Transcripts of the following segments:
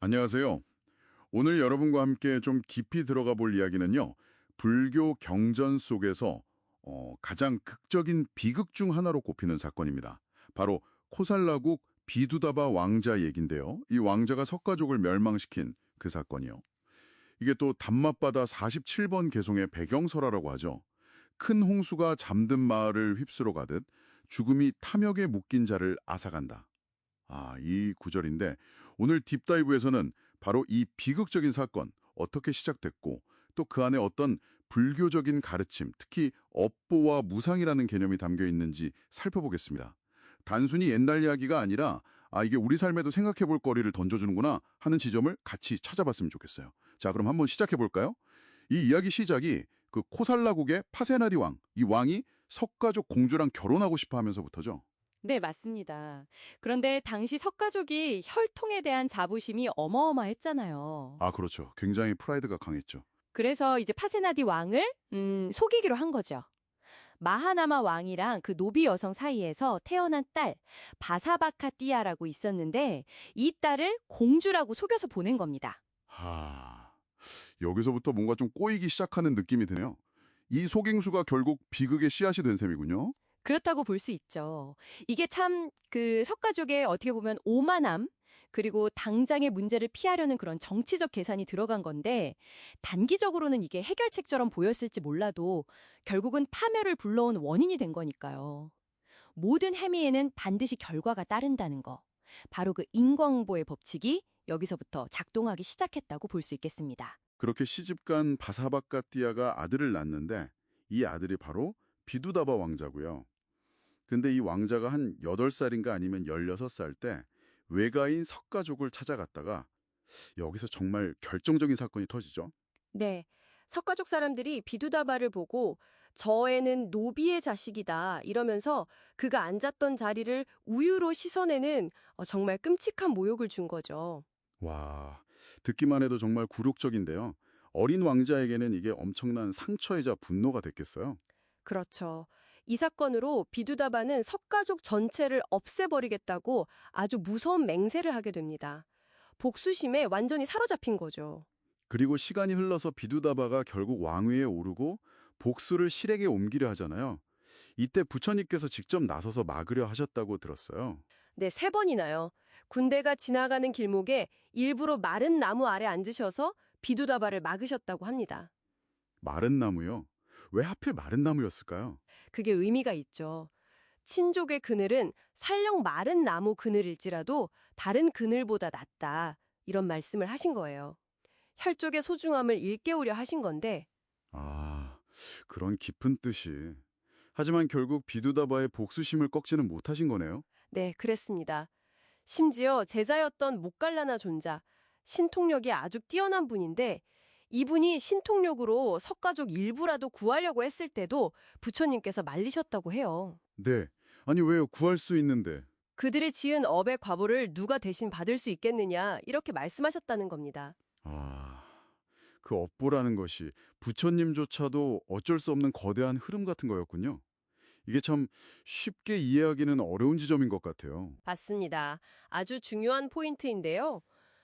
안녕하세요. 오늘 여러분과 함께 좀 깊이 들어가 볼 이야기는요. 불교 경전 속에서 어, 가장 극적인 비극 중 하나로 꼽히는 사건입니다. 바로 코살라국 비두다바 왕자 얘긴데요. 이 왕자가 석가족을 멸망시킨 그 사건이요. 이게 또 담맛바다 47번 개송의 배경설화라고 하죠. 큰 홍수가 잠든 마을을 휩쓸어 가듯 죽음이 탐욕에 묶인 자를 앗아간다. 아, 이 구절인데 오늘 딥다이브에서는 바로 이 비극적인 사건 어떻게 시작됐고 또 그 안에 어떤 불교적인 가르침, 특히 업보와 무상이라는 개념이 담겨 있는지 살펴보겠습니다. 단순히 옛날 이야기가 아니라 아 이게 우리 삶에도 생각해 볼 거리를 던져주는구나 하는 지점을 같이 찾아봤으면 좋겠어요. 자 그럼 한번 시작해 볼까요? 이 이야기 시작이 그 코살라국의 파세나디 왕, 이 왕이 석가족 공주랑 결혼하고 싶어 하면서부터죠. 네, 맞습니다. 그런데 당시 석가족이 혈통에 대한 자부심이 어마어마했잖아요. 아 그렇죠. 굉장히 프라이드가 강했죠. 그래서 이제 파세나디 왕을 음, 속이기로 한 거죠. 마하나마 왕이랑 그 노비 여성 사이에서 태어난 딸 바사바카 띠아라고 있었는데 이 딸을 공주라고 속여서 보낸 겁니다. 하... 여기서부터 뭔가 좀 꼬이기 시작하는 느낌이 드네요. 이 속임수가 결국 비극의 씨앗이 된 셈이군요. 그렇다고 볼 수 있죠. 이게 참 그 석가족의 어떻게 보면 오만함 그리고 당장의 문제를 피하려는 그런 정치적 계산이 들어간 건데 단기적으로는 이게 해결책처럼 보였을지 몰라도 결국은 파멸을 불러온 원인이 된 거니까요. 모든 행위에는 반드시 결과가 따른다는 거. 바로 그 인과응보의 법칙이 여기서부터 작동하기 시작했다고 볼 수 있겠습니다. 그렇게 시집간 바사바카띠아가 아들을 낳는데 이 아들이 바로 비두다바 왕자고요. 근데 이 왕자가 한 8살인가 아니면 16살 때 외가인 석가족을 찾아갔다가 여기서 정말 결정적인 사건이 터지죠. 네. 석가족 사람들이 비두다바를 보고 저 애는 노비의 자식이다 이러면서 그가 앉았던 자리를 우유로 씻어내는 어, 정말 끔찍한 모욕을 준 거죠. 와, 듣기만 해도 정말 굴욕적인데요. 어린 왕자에게는 이게 엄청난 상처이자 분노가 됐겠어요. 그렇죠. 이 사건으로 비두다바는 석가족 전체를 없애버리겠다고 아주 무서운 맹세를 하게 됩니다. 복수심에 완전히 사로잡힌 거죠. 그리고 시간이 흘러서 비두다바가 결국 왕위에 오르고 복수를 실에게 옮기려 하잖아요. 이때 부처님께서 직접 나서서 막으려 하셨다고 들었어요. 네, 세 번이나요. 군대가 지나가는 길목에 일부러 마른 나무 아래 앉으셔서 비두다바를 막으셨다고 합니다. 마른 나무요? 왜 하필 마른 나무였을까요? 그게 의미가 있죠. 친족의 그늘은 살령 마른 나무 그늘일지라도 다른 그늘보다 낫다. 이런 말씀을 하신 거예요. 혈족의 소중함을 일깨우려 하신 건데 아, 그런 깊은 뜻이. 하지만 결국 비두다바의 복수심을 꺾지는 못하신 거네요. 네, 그랬습니다. 심지어 제자였던 목갈라나 존자, 신통력이 아주 뛰어난 분인데 이분이 신통력으로 석가족 일부라도 구하려고 했을 때도 부처님께서 말리셨다고 해요. 네. 아니 왜요? 구할 수 있는데. 그들이 지은 업의 과보를 누가 대신 받을 수 있겠느냐 이렇게 말씀하셨다는 겁니다. 아, 그 업보라는 것이 부처님조차도 어쩔 수 없는 거대한 흐름 같은 거였군요. 이게 참 쉽게 이해하기는 어려운 지점인 것 같아요. 맞습니다. 아주 중요한 포인트인데요.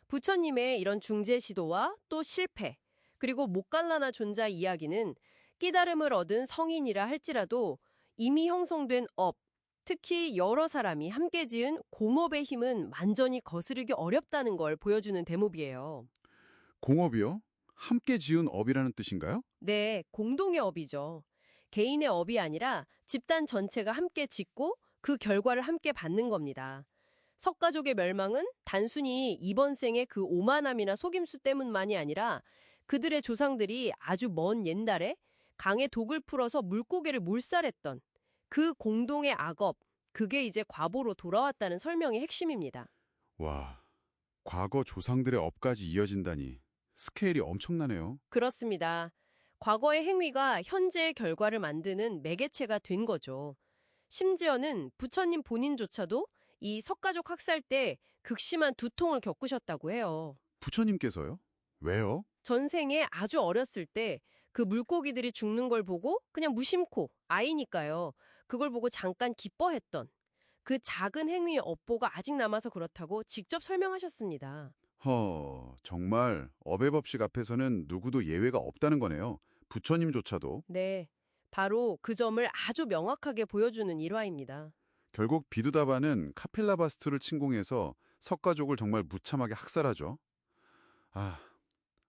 부처님의 이런 중재 시도와 또 실패, 그리고 목갈라나 존자 이야기는 깨달음을 얻은 성인이라 할지라도 이미 형성된 업, 특히 여러 사람이 함께 지은 공업의 힘은 완전히 거스르기 어렵다는 걸 보여주는 대목이에요. 공업이요? 함께 지은 업이라는 뜻인가요? 네, 공동의 업이죠. 개인의 업이 아니라 집단 전체가 함께 짓고 그 결과를 함께 받는 겁니다. 석가족의 멸망은 단순히 이번 생의 그 오만함이나 속임수 때문만이 아니라 그들의 조상들이 아주 먼 옛날에 강에 독을 풀어서 물고기를 몰살했던 그 공동의 악업, 그게 이제 과보로 돌아왔다는 설명의 핵심입니다. 와, 과거 조상들의 업까지 이어진다니 스케일이 엄청나네요. 그렇습니다. 과거의 행위가 현재의 결과를 만드는 매개체가 된 거죠. 심지어는 부처님 본인조차도 이 석가족 학살 때 극심한 두통을 겪으셨다고 해요. 부처님께서요? 왜요? 전생에 아주 어렸을 때 그 물고기들이 죽는 걸 보고 그냥 무심코 아이니까요. 그걸 보고 잠깐 기뻐했던 그 작은 행위의 업보가 아직 남아서 그렇다고 직접 설명하셨습니다. 허, 정말 업의 법칙 앞에서는 누구도 예외가 없다는 거네요. 부처님조차도. 네, 바로 그 점을 아주 명확하게 보여주는 일화입니다. 결국 비두다바는 카필라바스투를 침공해서 석가족을 정말 무참하게 학살하죠. 아,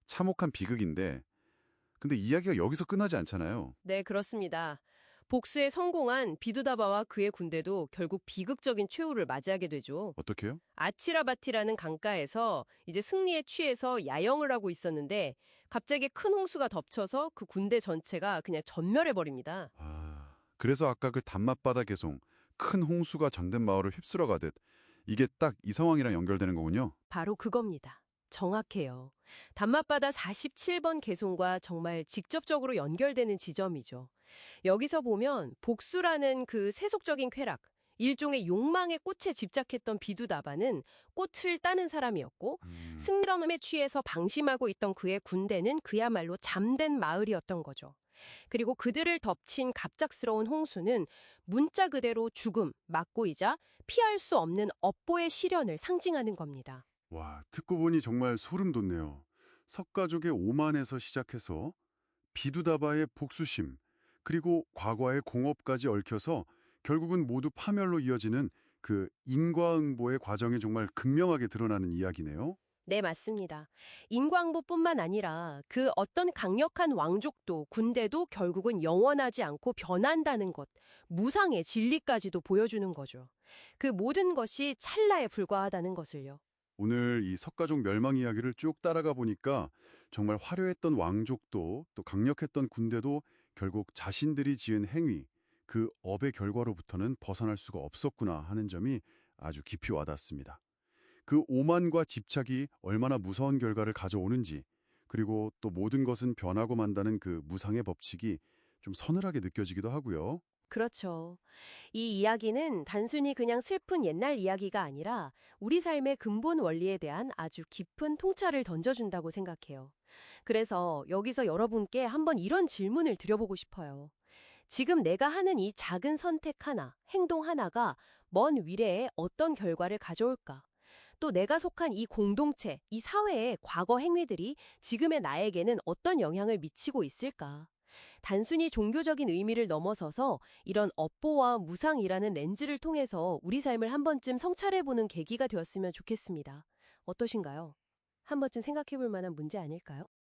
참혹한 비극인데 근데 이야기가 여기서 끝나지 않잖아요. 네, 그렇습니다. 복수에 성공한 비두다바와 그의 군대도 결국 비극적인 최후를 맞이하게 되죠. 어떻게요? 아치라바티라는 강가에서 이제 승리에 취해서 야영을 하고 있었는데 갑자기 큰 홍수가 덮쳐서 그 군대 전체가 그냥 전멸해 버립니다. 아, 그래서 아까 그 단맛바다 개송 큰 홍수가 전된 마을을 휩쓸어 가듯 이게 딱 이 상황이랑 연결되는 거군요. 바로 그겁니다. 정확해요. 단맛바다 47번 개송과 정말 직접적으로 연결되는 지점이죠. 여기서 보면 복수라는 그 세속적인 쾌락, 일종의 욕망의 꽃에 집착했던 비두다바는 꽃을 따는 사람이었고 음, 승리럼에 취해서 방심하고 있던 그의 군대는 그야말로 잠든 마을이었던 거죠. 그리고 그들을 덮친 갑작스러운 홍수는 문자 그대로 죽음, 막고이자 피할 수 없는 업보의 시련을 상징하는 겁니다. 와, 듣고 보니 정말 소름 돋네요. 석가족의 오만에서 시작해서 비두다바의 복수심, 그리고 과거의 공업까지 얽혀서 결국은 모두 파멸로 이어지는 그 인과응보의 과정이 정말 극명하게 드러나는 이야기네요. 네, 맞습니다. 인광보뿐만 아니라 그 어떤 강력한 왕족도 군대도 결국은 영원하지 않고 변한다는 것, 무상의 진리까지도 보여주는 거죠. 그 모든 것이 찰나에 불과하다는 것을요. 오늘 이 석가족 멸망 이야기를 쭉 따라가 보니까 정말 화려했던 왕족도 또 강력했던 군대도 결국 자신들이 지은 행위, 그 업의 결과로부터는 벗어날 수가 없었구나 하는 점이 아주 깊이 와닿습니다. 그 오만과 집착이 얼마나 무서운 결과를 가져오는지 그리고 또 모든 것은 변하고 만다는 그 무상의 법칙이 좀 서늘하게 느껴지기도 하고요. 그렇죠. 이 이야기는 단순히 그냥 슬픈 옛날 이야기가 아니라 우리 삶의 근본 원리에 대한 아주 깊은 통찰을 던져준다고 생각해요. 그래서 여기서 여러분께 한번 이런 질문을 드려보고 싶어요. 지금 내가 하는 이 작은 선택 하나, 행동 하나가 먼 미래에 어떤 결과를 가져올까? 또 내가 속한 이 공동체, 이 사회의 과거 행위들이 지금의 나에게는 어떤 영향을 미치고 있을까? 단순히 종교적인 의미를 넘어서서 이런 업보와 무상이라는 렌즈를 통해서 우리 삶을 한 번쯤 성찰해보는 계기가 되었으면 좋겠습니다. 어떠신가요? 한 번쯤 생각해볼 만한 문제 아닐까요?